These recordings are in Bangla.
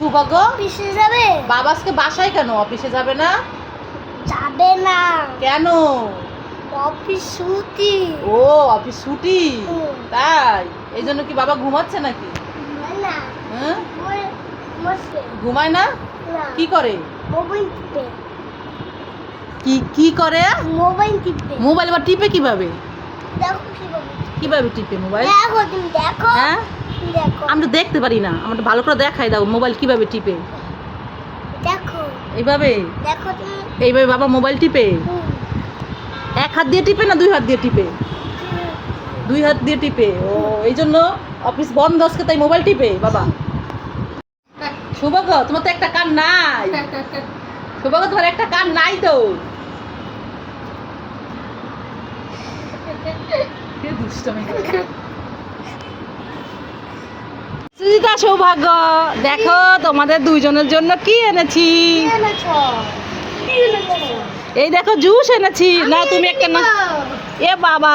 সৌভাগ্য অফিসে যাবে। বাবা আজকে বাসায় কেন? অফিসে যাবে না? যাবে না। কেন? অফিস ছুটি। ও অফিস ছুটি? তাই? এই জন্য কি বাবা ঘুমাচ্ছে নাকি? না। হ্যাঁ? ঘুমায় না। কি করে? মোবাইল টিপে। কি কি করে? মোবাইল টিপে। মোবাইল আবার টিপে কীভাবে? দেখো কীভাবে। কীভাবে টিপে মোবাইল? দেখো তুমি দেখো। হ্যাঁ? দেখো। আমি তো দেখতে পারি না। আমার ভালো করে দেখাই দাও মোবাইল কীভাবে টিপে। দেখো। এইভাবে? দেখো তুমি। এইভাবে বাবা মোবাইল টিপে? এক হাত দিয়ে টিপে না দুই হাত দিয়ে টিপে? দুই হাত দিয়ে টিপে। ও এই জন্য অফিস বন্ধ আজকে তাই মোবাইল টিপে বাবা? সৌভাগ্য তোমার তো একটা কান নাই। সৌভাগ্য তোমার একটা কান নাই তো। দুষ্টমি সুজিতা সৌভাগ্য দেখো তোমাদের দুইজনের জন্য কি এনেছি কি এনেছো? কি এনেছো? এই দেখো জুস এনেছি না আমি তুমি একটা না এ বাবা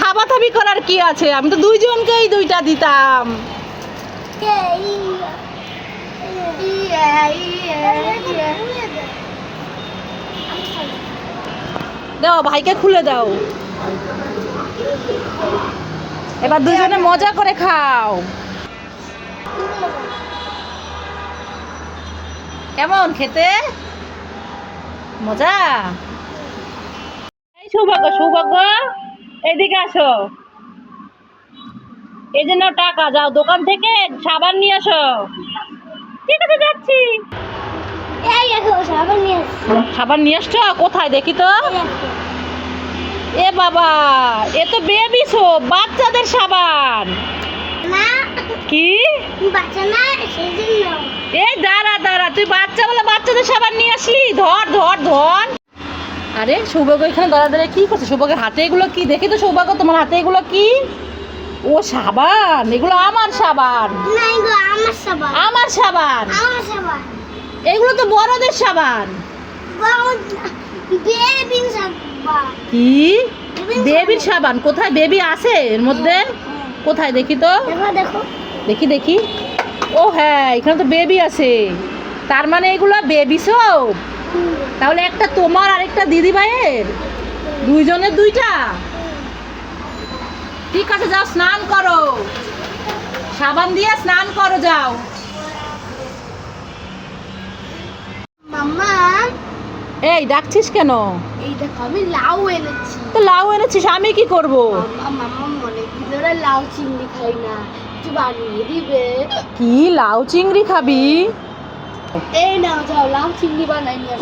থাবাথাবি করার কি আছে আমি তো দুইজনকেই দুইটা দিতাম ইয়ে, ইয়ে, ইয়ে। দাও ভাইকে খুলে দাও এবার দুজনে মজা করে খাও। কেমন খেতে? মজা? এই সৌভাগ্য সৌভাগ্য। এইদিকে আসো। এই জন্য টাকা যাও দোকান থেকে সাবান নিয়ে আসো। ঠিক আছে যাচ্ছি। সাবান নিয়ে। আসছো? কোথায়? দেখি তো। এ বাবা এ তো বেবি সোপ বাচ্চাদের সাবান। কি। এই দাঁড়া দাঁড়া তুই বাচ্চা বলে বাচ্চাদের সাবান নিয়ে আসলি? ধর ধর ধর। আরে সৌভাগ্য এখানে দাঁড়া দাঁড়া কি করছে? সৌভাগ্যের হাতে এগুলো কি? দেখি তো সৌভাগ্য তোমার হাতে এগুলো কি? ও সাবান এগুলো আমার সাবান। আমার সাবান। আমার সাবান। এগুলো তো বড়দের সাবান। বাবু, সাবান। কি? বেবির সাবান। কোথায় বেবি আছে এর মধ্যে। কোথায়? দেখি তো। দেখো দেখো। দেখি দেখি। ও হ্যাঁ এখানে তো বেবি আছে। তার মানে এগুলো বেবি সব। তাহলে একটা তোমার আর একটা দিদি ভাইয়ের? দুইজনের দুইটা? ঠিক আছে যাও স্নান করো। সাবান দিয়ে স্নান করো যাও। মাম্মা এই ডাকছিস কেন? এই দেখো আমি লাউ এনেছি। তো লাউ এনেছিস আমি কি করব? ধরে লাউ চিংড়ি খাই না? একটু বানিয়ে দিবে। কি লাউ চিংড়ি খাবি? এই নাও যাও লাউ চিংড়ি বানাই নিয়ে।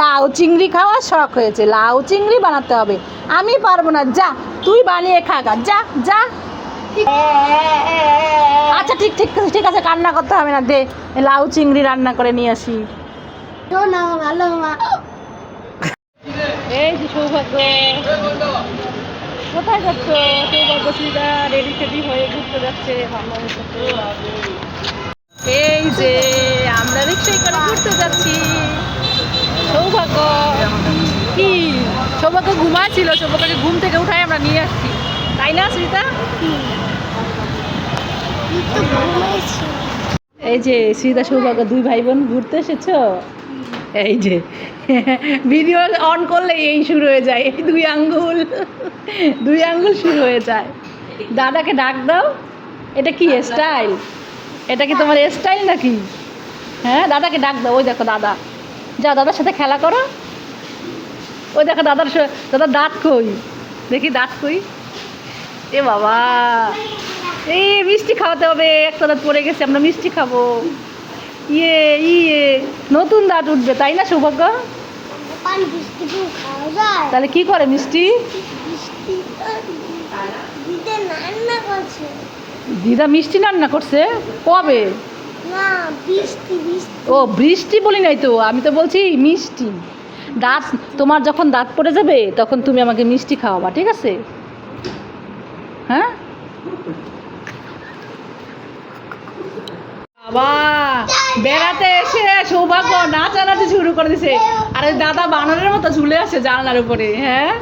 লাউ চিংড়ি খাওয়ার শখ হয়েছে লাউ চিংড়ি বানাতে হবে। আমি পারব না যা তুই বানিয়ে খা গা, যা যা। আচ্ছা ঠিক ঠিক ঠিক আছে কান্না করতে হবে না দে লাউ চিংড়ি রান্না করে নিয়ে আসি। না ভালো মা এই যে সৌভাগ্য কোথায় যাচ্ছ সৌভাগ্য সুবিধা রেডি টেডি হয়ে ঘুরতে যাচ্ছে এই যে আমরা রিক্সায় করে ঘুরতে যাচ্ছি সৌভাগ্য কি সৌভাগ্য ঘুমাচ্ছিল সৌভাগ্যকে ঘুম থেকে উঠাই আমরা নিয়ে আসছি তাই না সুবিধা তো ঘুমাইছি এই যে সুবিধা সৌভাগ্য দুই ভাই বোন ঘুরতে এসেছ এই যে ভিডিও অন করলে এই শুরু হয়ে যায় এই দুই আঙ্গুল দুই আঙ্গুল শুরু হয়ে যায়। দাদাকে ডাক দাও এটা কি স্টাইল এটা কি তোমার স্টাইল নাকি? হ্যাঁ দাদাকে ডাক দাও ওই দেখো দাদা। যা দাদার সাথে খেলা করো। ওই দেখো দাদার দাদার দাঁত কই? দেখি দাঁত কই? এ বাবা এই মিষ্টি খাওয়াতে হবে একটা দাঁত পড়ে গেছে আমরা মিষ্টি খাব। ইয়ে ইয়ে নতুন দাঁত উঠবে তাই না সৌভাগ্য? তাহলে কি করে মিষ্টি? দিদা মিষ্টি রান্না করছে? কবে? ও বৃষ্টি বলি নাই তো আমি তো বলছি মিষ্টি। দাঁত তোমার যখন দাঁত পড়ে যাবে তখন তুমি আমাকে মিষ্টি খাওয়াবা ঠিক আছে? হ্যাঁ? বাবা! বেড়াতে এসে সৌভাগ্য নাচানাচি শুরু করে দিছে। আরে দাদা বানরের মতো ঝুলে আসে জানলার উপরে হ্যাঁ?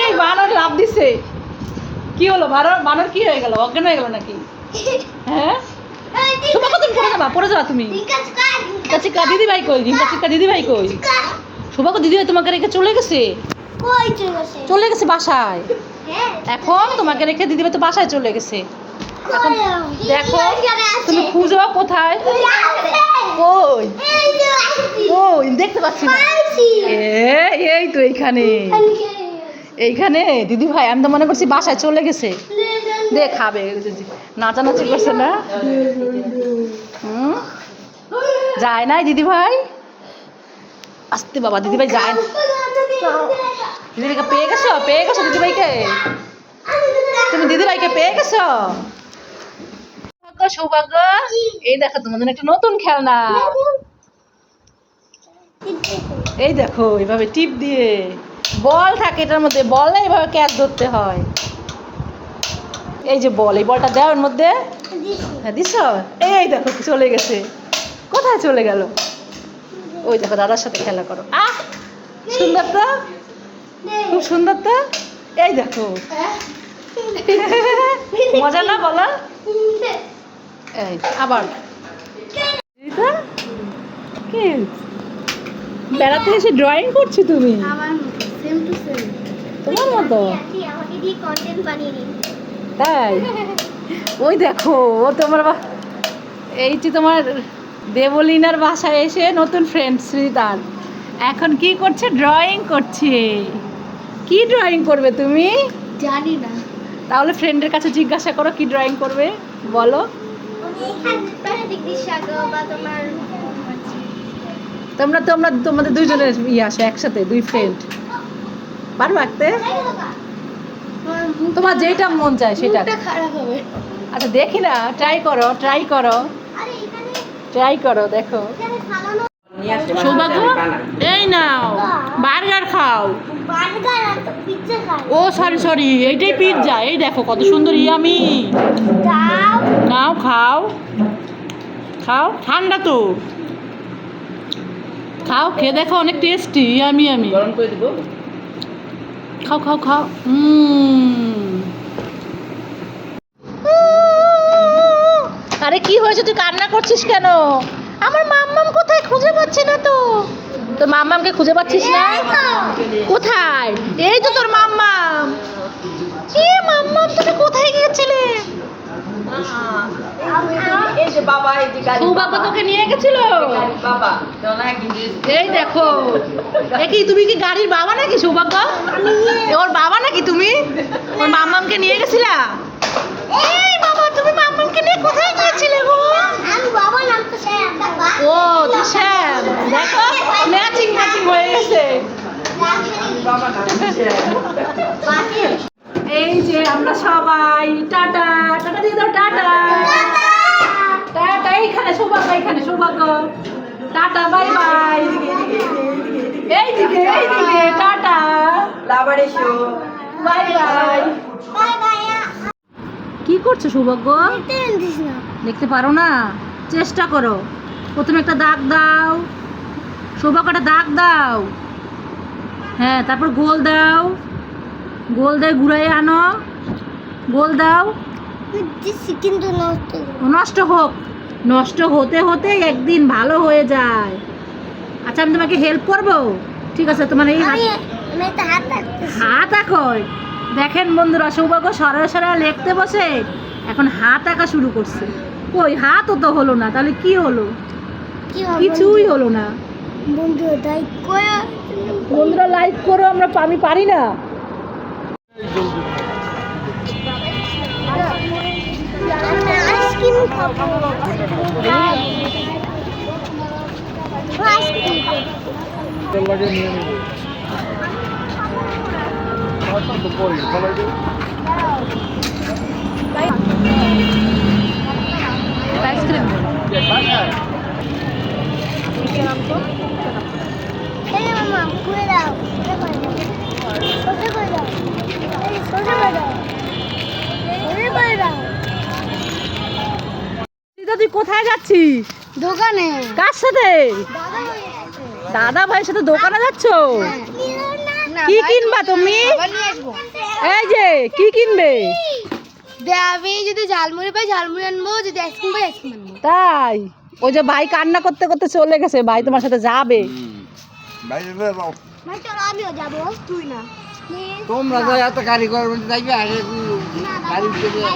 এই বানর লাভ দিছে। কি হলো? বানর বানর কি হয়ে গেল? অজ্ঞান হয়ে গেল নাকি? হ্যাঁ? সৌভাগ্য তুমি পড়ে যাবে? পড়ে যাবা তুমি? টিকা চিকা দিদি ভাই কই? চিকা দিদি ভাই কই? সৌভাগ্য দিদি ভাই তোমাকে রেখে চলে গেছে? চলে গেছে বাসায়? হ্যাঁ। এখন তোমাকে রেখে দিদি ভাই তো বাসায় চলে গেছে। দেখো, তুমি খুঁজো কোথায়। কই। কই? দেখতে পাচ্ছি না। এই তো এইখানে। এইখানে। দিদি ভাই, আমি তো মনে করছি বাসায় চলে গেছে। দে খাবে নাচানাচি করছে না? যায় নাই দিদি ভাই? আসতে বাবা, দিদি ভাই যায় দিদি ভাইকে পেয়ে গেছো? পেয়ে গেছো দিদি ভাইকে? তুমি দিদি ভাইকে পেয়ে গেছো? সৌভাগ্য, এই দেখো তোমাদের একটা নতুন খেলনা। এই দেখো এইভাবে টিপ দিয়ে। বল থাকে এটার মধ্যে বল না এইভাবে ক্যাচ ধরতে হয়। এই যে বল এই বলটা দেওয়ার মধ্যে? হ্যাঁ দিছ এই দেখো চলে গেছে। কোথায় চলে গেল? ওই দেখো দাদার সাথে খেলা করো। আহ! সুন্দর তো? খুব সুন্দর তো? এই দেখো। মজা না বলো এই আবার। রিতা, বেড়াতে এসে ড্রয়িং করছি তুমি? আমার সেম টু সেম তোমার মতো? আমাকে দিয়ে কন্টেন্ট বানিয়ে দিন তাই? ওই দেখো ও তোমার এই যে তোমার দেবলিনার বাসায় এসে নতুন ফ্রেন্ড শ্রীতার এখন কি করছে? ড্রয়িং করছে। কি ড্রয়িং করবে তুমি? জানি না। তাহলে ফ্রেন্ডের কাছে জিজ্ঞাসা করো কি ড্রয়িং করবে? বলো। তোমার তোমরা তোমাদের দুইজনের ইয়ে আসে একসাথে দুই ফ্রেন্ড পারো আঁকতে? তোমার যেটা মন চায় সেটা আচ্ছা দেখি না ট্রাই করো ট্রাই করো। ট্রাই করো দেখো। সৌভাগ্য? এই নাও বার্গার খাও। ও সরি সরি এইটাই পিৎজা এই দেখো কত সুন্দর ইয়ামি নাও খাও। খাও ঠান্ডা তো। খাও খেয়ে দেখো অনেক টেস্টি ইয়ামি ইয়ামি গরম করে দিব। খাও খাও খাও উম। আরে কি হয়েছে? তুই কান্না করছিস কেন? আমার মাম্মাম কোথায় খুঁজে পাচ্ছি না তো। তোর মাম্মামকে খুঁজে পাচ্ছিস না? কোথায়? এই তো তোর মাম্মাম। এ মাম্মাম তুমি কোথায় গিয়েছিলে? এই দেখো। কি তুমি কি গাড়ির বাবা নাকি সৌভাগ্য? ওর বাবা নাকি তুমি? ওর মাম্মামকে নিয়ে গেছিলা? এই বাবা তুমি মাম্মামকে নিয়ে কোথায় গিয়েছিলে গো আমি বাবা নাম তো স্যার বাবা ও তো শ্যাম দেখো ম্যাচিং ম্যাচিং হয়ে গেছে বাবা না এই যে আমরা সবাই, টাটা টাটা দিয়ে দাও, টাটা। টাটা, এইখানে সৌভাগ্য এইখানে সৌভাগ্য। Tata, bye bye. এইদিকে এইদিকে, টাটা। লাভারে শো বাই বাই। কি করছ সৌভাগ্য? দেখতে পারো না? চেষ্টা করো। প্রথমে একটা দাগ দাও। সৌভাগ্যটা দাগ দাও। হ্যাঁ তারপর গোল দাও। গোল দিয়ে ঘুরাই আনো। গোল দাও। কিন্তু নষ্ট হোক। নষ্ট হতে হতে একদিন ভালো হয়ে যায়। আচ্ছা আমি তোমাকে হেল্প করব? ঠিক আছে তোমার এই হাত আঁকো দেখেন বন্ধুরা সৌভাগ্য সরা সরা লিখতে বসে এখন হাত আঁকা শুরু করছে। কই হাতও তো হলো না তাহলে কি হলো? কিছুই হলো না। বন্ধুরা লাইক করো আমরা আমি পারি না। আইসক্রিম খাব আইসক্রিম আইসক্রিম এই মামা ঘুরে দাও সোজা করে দাও সোজা করে দাও এই সোজা করে দাও সোজা করে দাও দিদা তুই কোথায় যাচ্ছিস? দোকানে। কার সাথে? দাদা ভাইয়ের সাথে দোকানে যাচ্ছ? কি কিনবা তুমি? এই যে কি কিনবে? আমি যদি ঝালমুড়ি পাই ঝালমুড়ি আনব যদি আইসক্রিম পাই আইসক্রিম আনব। তাই? ওই যে ভাই কান্না করতে করতে চলে গেছে ভাই তোমার সাথে যাবে। বাইরে বের হও। ভাই চলো আমিও যাব তুই না। তোমরা তো এত কারিগর যাইবে আরে গাড়ি দাদা,